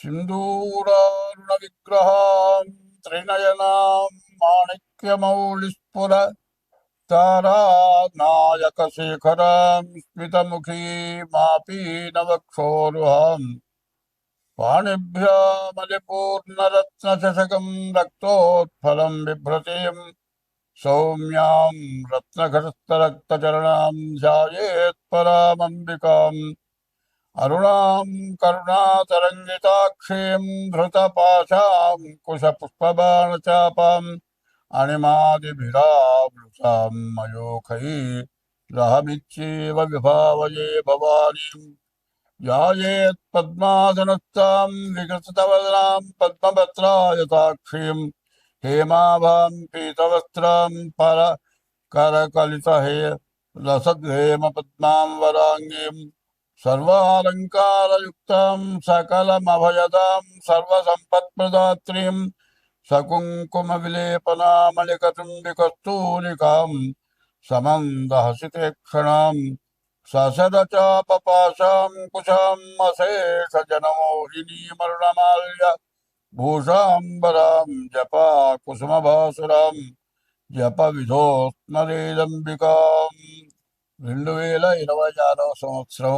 सिंदूरारुण सिन्दूरारुणविग्रहां त्रिनयनां माणिक्यमौलिस्फुर तारानायकशेखरां रत्न पाणिभ्यामलिपूर्णरत्नचषकं रक्तोत्फलं बिभ्रतीम् सौम्यां रत्नघटस्थरक्तचरणां ध्यायेत्परामम्बिकाम् अरुणां करुणातरङ्गिताक्षीं धृतपाशां कुशपुष्पबाणचापाम् अणिमादिभिरावृतां मयोखै रहमिच्छेव विभावये भवानीम् यायेत्पद्मासनस्तां विकृतवदनां पद्मपत्रायताक्षीं हेमाभां पीतवस्त्रां पर करकलितहे रसद्वेम पद्मां वराङ्गीम्। హే లసద్హేమ పద్మాం వరాంగీం సర్వాలంకారయుక్తాం సకలమభయదాం సర్వసంపత్ప్రదాత్రీం సకుంకుమ విలేపనామలికతుంబికస్తూలికాం సమందహసితే క్షణాం ససదచాపపాశాం కుశాం అశేష జనమోహినీమరుణమాల్య భూషాంబరాం జపా కుసుమభాసురాం జప విధోస్మరేదంబికాం రెండు వేల ఇరవై ఆరవ సంవత్సరం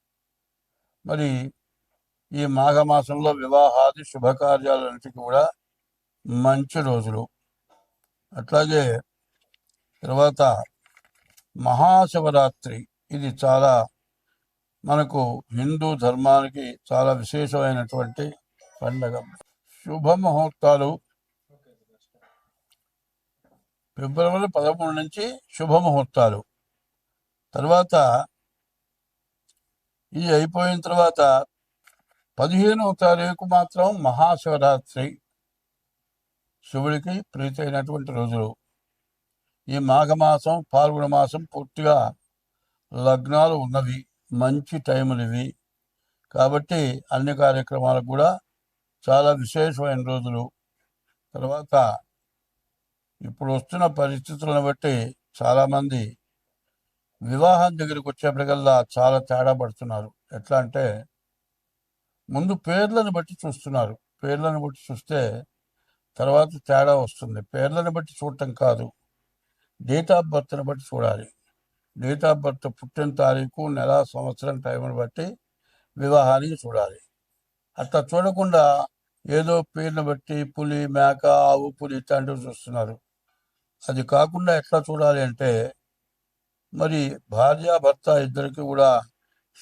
మరి ఈ మాఘమాసంలో వివాహాది శుభకార్యాలన్నిటికీ కూడా మంచి రోజులు. అట్లాగే తర్వాత మహాశివరాత్రి. ఇది చాలా మనకు హిందూ ధర్మానికి చాలా విశేషమైనటువంటి పండగ. శుభముహూర్తాలు ఫిబ్రవరి పదమూడు నుంచి శుభముహూర్తాలు. తర్వాత ఇది అయిపోయిన తర్వాత పదిహేనవ తారీఖు మాత్రం మహాశివరాత్రి శివుడికి ప్రీతైనటువంటి రోజులు ఈ మాఘమాసం పాల్గొన మాసం పూర్తిగా లగ్నాలు ఉన్నవి మంచి టైములు ఇవి. కాబట్టి అన్ని కార్యక్రమాలకు కూడా చాలా విశేషమైన రోజులు. తర్వాత ఇప్పుడు వస్తున్న పరిస్థితులను బట్టి చాలామంది వివాహం దగ్గరికి వచ్చేప్పటికల్లా చాలా తేడా పడుతున్నారు. ఎట్లా అంటే ముందు పేర్లను బట్టి చూస్తున్నారు. పేర్లను బట్టి చూస్తే తర్వాత తేడా వస్తుంది. పేర్లను బట్టి చూడటం కాదు. డేట్ ఆఫ్ బర్త్ని బట్టి చూడాలి. డేట్ ఆఫ్ బర్త్ పుట్టిన తారీఖు నెల సంవత్సరం టైంని బట్టి వివాహానికి చూడాలి. అట్లా చూడకుండా ఏదో పేరుని బట్టి పులి మేక ఆవు పులి ఇట్లాంటివి చూస్తున్నారు. అది కాకుండా ఎట్లా చూడాలి అంటే మరి భార్య భర్త ఇద్దరికి కూడా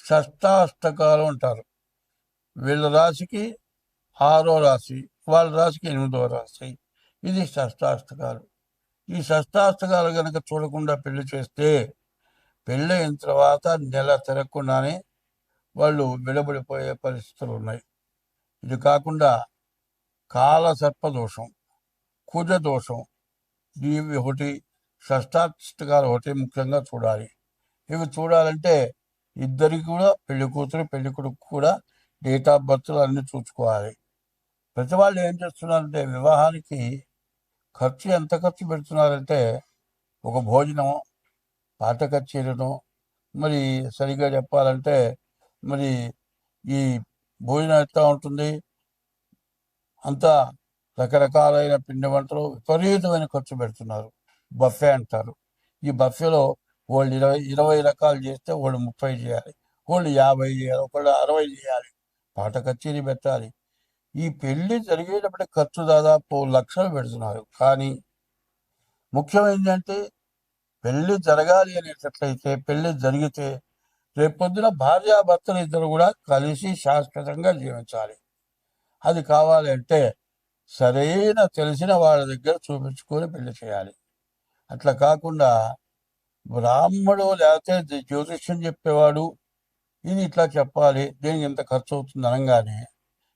షష్టాష్టకాలు అంటారు. వీళ్ళ రాశికి ఆరో రాశి వాళ్ళ రాశికి ఎనిమిదో రాశి. ఇది షష్టాష్టకాలు. ఈ షష్టాష్టకాలు కనుక చూడకుండా పెళ్ళి చేస్తే పెళ్ళి అయిన తర్వాత నెల తిరగకుండానే వాళ్ళు విడబడిపోయే పరిస్థితులు ఉన్నాయి. ఇది కాకుండా కాల సర్పదోషం కుజ దోషం ఇవి ఒకటి షష్టాష్టకాలు ఒకటి ముఖ్యంగా చూడాలి. ఇవి చూడాలంటే ఇద్దరికి కూడా పెళ్ళి కూతురు పెళ్ళి కొడుకు కూడా డేట్ ఆఫ్ బర్త్లు అన్నీ చూసుకోవాలి. ప్రతి వాళ్ళు ఏం చేస్తున్నారంటే వివాహానికి ఖర్చు ఎంత ఖర్చు పెడుతున్నారంటే ఒక భోజనం పాట కచేరీను మరి సరిగ్గా చెప్పాలంటే మరి ఈ భోజనం ఎట్లా ఉంటుంది? అంతా రకరకాలైన పిండి వంటలు విపరీతమైన ఖర్చు పెడుతున్నారు. బఫే అంటారు. ఈ బఫేలో వాళ్ళు ఇరవై ఇరవై రకాలు చేస్తే వాళ్ళు ముప్పై చేయాలి. వాళ్ళు యాభై చేయాలి ఒకళ్ళు అరవై చేయాలి. పాట కచేరీ పెట్టాలి. ఈ పెళ్ళి జరిగేటప్పుడు ఖర్చు దాదాపు లక్షలు పెడుతున్నారు. కానీ ముఖ్యం ఏంటంటే పెళ్ళి జరగాలి అనేటట్లయితే పెళ్ళి జరిగితే రేపొద్దున భార్యాభర్తలు ఇద్దరు కూడా కలిసి శాశ్వతంగా జీవించాలి. అది కావాలి అంటే సరైన తెలిసిన వాళ్ళ దగ్గర చూపించుకొని పెళ్ళి చేయాలి. అట్లా కాకుండా బ్రాహ్మడు లేకపోతే జ్యోతిష్యం చెప్పేవాడు ఇది ఇట్లా చెప్పాలి దేనికి ఇంత ఖర్చు అవుతుంది అనగానే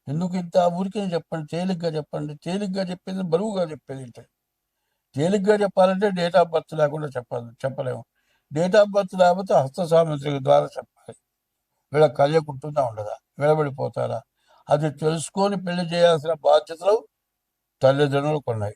ఎందుకు ఇంత ఊరికి చెప్పండి తేలిగ్గా చెప్పండి తేలిగ్గా చెప్పేది బరువుగా చెప్పేది ఏంటి తేలిగ్గా చెప్పాలంటే డేట్ ఆఫ్ బర్త్ లేకుండా చెప్పాలి చెప్పలేము. డేట్ ఆఫ్ బర్త్ లేకపోతే హస్త ద్వారా చెప్పాలి. వీళ్ళ కలియకుంటుందా ఉండదా? విడబడిపోతారా? అది తెలుసుకొని పెళ్ళి చేయాల్సిన బాధ్యతలు తల్లిదండ్రులకు ఉన్నాయి.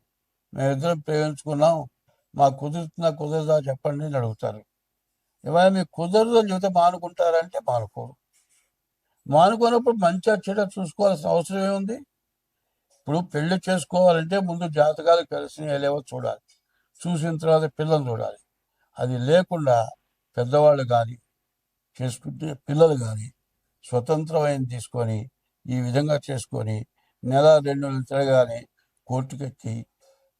మేమిద్దరం ప్రేమించుకున్నాం మాకు కుదురుతుందా కుదరదా చెప్పండి అని అడుగుతారు. ఇవాళ మీకు కుదరదు అని చెబితే మానుకుంటారంటే మానుకోరు. మానుకోనప్పుడు మంచిగా చెడ చూసుకోవాల్సిన అవసరం ఏముంది? ఇప్పుడు పెళ్ళి చేసుకోవాలంటే ముందు జాతకాలు కలిసి లేవో చూడాలి. చూసిన తర్వాత పిల్లలు చూడాలి. అది లేకుండా పెద్దవాళ్ళు కానీ చేసుకుంటే పిల్లలు కానీ స్వతంత్రమైన తీసుకొని ఈ విధంగా చేసుకొని నెల రెండు నెలలు తిరగానే కోర్టుకెక్కి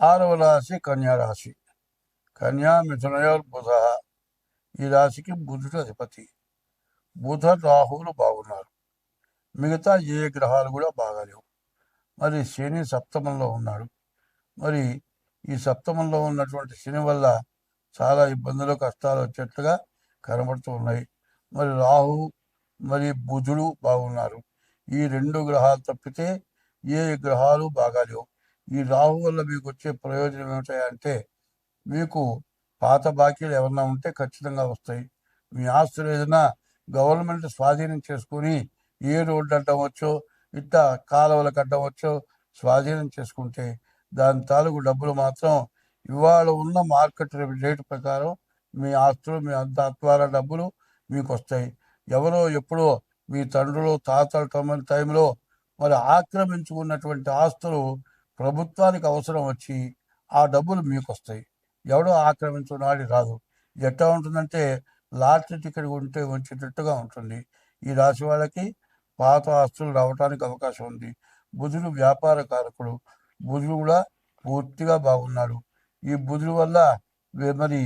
ఆరవ రాశి కన్యా రాశి కన్యా మిథునయోర్ బుధ. ఈ రాశికి బుధుడు అధిపతి. బుధ రాహువులు బాగున్నారు. మిగతా ఏ గ్రహాలు కూడా బాగాలేవు. మరి శని సప్తమంలో ఉన్నాడు. మరి ఈ సప్తమంలో ఉన్నటువంటి శని వల్ల చాలా ఇబ్బందులు కష్టాలు వచ్చేట్లుగా కనబడుతూ ఉన్నాయి. మరి రాహు మరి బుధుడు బాగున్నారు. ఈ రెండు గ్రహాలు తప్పితే ఏ గ్రహాలు బాగాలేవు. ఈ రాహు వల్ల మీకు వచ్చే ప్రయోజనం ఏమిటంటే మీకు పాత బాకీలు ఏమన్నా ఉంటే ఖచ్చితంగా వస్తాయి. మీ ఆస్తులు ఏదైనా గవర్నమెంట్ స్వాధీనం చేసుకుని ఏ రోడ్డు అడ్డవచ్చో ఇట్లా కాలువలకు అడ్డవచ్చో స్వాధీనం చేసుకుంటే దాని తాలూకు డబ్బులు మాత్రం ఇవాళ ఉన్న మార్కెట్ రేటు ప్రకారం మీ ఆస్తులు మీ ద్వారా డబ్బులు మీకు వస్తాయి. ఎవరో ఎప్పుడో మీ తండ్రులు తాతల తమ- టైంలో మరి ఆక్రమించుకున్నటువంటి ఆస్తులు ప్రభుత్వానికి అవసరం వచ్చి ఆ డబ్బులు మీకు వస్తాయి ఎవడో ఆక్రమించున్నాడు రాదు. ఎట్లా ఉంటుందంటే లాటరీ టికెట్ ఉంటే వచ్చేటట్టుగా ఉంటుంది. ఈ రాశి వాళ్ళకి పాత ఆస్తులు రావడానికి అవకాశం ఉంది. బుధుడు వ్యాపార కారకుడు. బుధుడు కూడా పూర్తిగా బాగున్నాడు. ఈ బుధుడు వల్ల మరి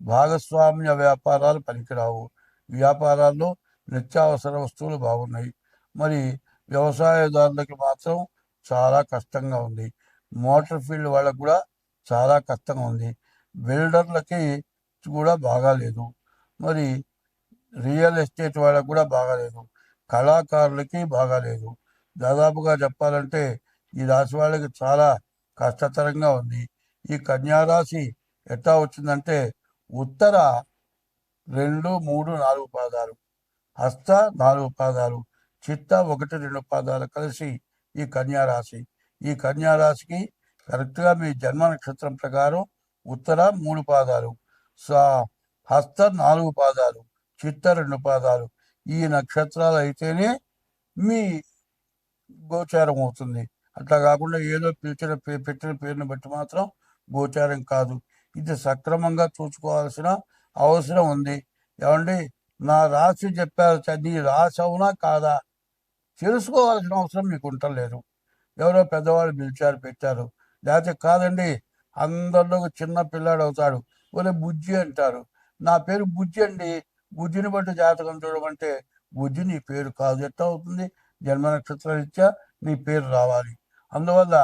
భాగస్వామ్య వ్యాపారాలు పనికిరావు. వ్యాపారాల్లో నిత్యావసర వస్తువులు బాగున్నాయి. మరి వ్యవసాయదారులకి మాత్రం చాలా కష్టంగా ఉంది. మోటార్ ఫీల్డ్ వాళ్ళకు కూడా చాలా కష్టంగా ఉంది. బిల్డర్లకి కూడా బాగాలేదు మరి రియల్ ఎస్టేట్ వాళ్ళకి కూడా బాగాలేదు కళాకారులకి బాగాలేదు దాదాపుగా చెప్పాలంటే ఈ రాశి వాళ్ళకి చాలా కష్టతరంగా ఉంది. ఈ కన్యారాశి ఎట్లా వచ్చిందంటే ఉత్తర రెండు మూడు నాలుగు పాదాలు హస్త నాలుగు పాదాలు చిత్త ఒకటి రెండు పాదాలు కలిసి ఈ కన్యారాశి ఈ కన్యారాశికి కరెక్ట్గా మీ జన్మ నక్షత్రం ప్రకారం ఉత్తర మూడు పాదాలు సా హస్త నాలుగు పాదాలు చిత్త రెండు పాదాలు. ఈ నక్షత్రాలు అయితేనే మీ గోచారం అవుతుంది. అట్లా కాకుండా ఏదో పిలిచిన పే- పెట్టిన పేరుని బట్టి మాత్రం గోచారం కాదు. ఇది సక్రమంగా చూసుకోవాల్సిన అవసరం ఉంది. ఏమండి? నా రాశి చెప్పారు నీ రాశి అవునా కాదా? తెలుసుకోవాల్సిన అవసరం మీకు ఉండలేదు ఎవరో పెద్దవాళ్ళు పిలిచారు పెట్టారు. లేకపోతే కాదండి అందరిలో చిన్న పిల్లాడు అవుతాడు. ఒరే బుజ్జి అంటారు. నా పేరు బుజ్జి అండి. బుజ్జిని బట్టి జాతకం చూడమంటే బుజ్జి నీ పేరు కాదు ఎట్లా అవుతుంది? జన్మ నక్షత్ర రీత్యా నీ పేరు రావాలి. అందువల్ల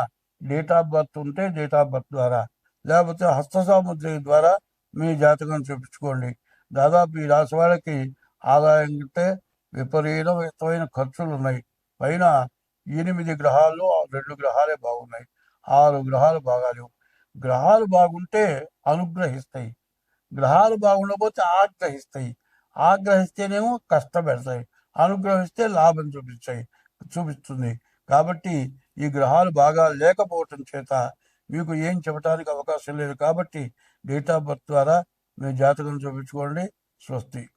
డేట్ ఆఫ్ బర్త్ ఉంటే డేట్ ఆఫ్ బర్త్ ద్వారా లేకపోతే హస్త సాముద్రి ద్వారా మీ జాతకం చూపించుకోండి. దాదాపు ఈ రాసి వాళ్ళకి ఆదాయం కంటే విపరీతమైన ఖర్చులు ఉన్నాయి పైన ఎనిమిది గ్రహాల్లో రెండు గ్రహాలే బాగున్నాయి. ఆరు గ్రహాలు బాగాలేవు. గ్రహాలు బాగుంటే అనుగ్రహిస్తాయి. గ్రహాలు బాగుండకపోతే ఆగ్రహిస్తాయి. ఆగ్రహిస్తేనేమో కష్టపెడతాయి. అనుగ్రహిస్తే లాభం చూపిస్తాయి చూపిస్తుంది. కాబట్టి ఈ గ్రహాలు బాగా లేకపోవటం చేత మీకు ఏం చెప్పడానికి అవకాశం లేదు. కాబట్టి డేట్ ఆఫ్ బర్త్ ద్వారా మీ జాతకం చూపించుకోండి. స్వస్తి.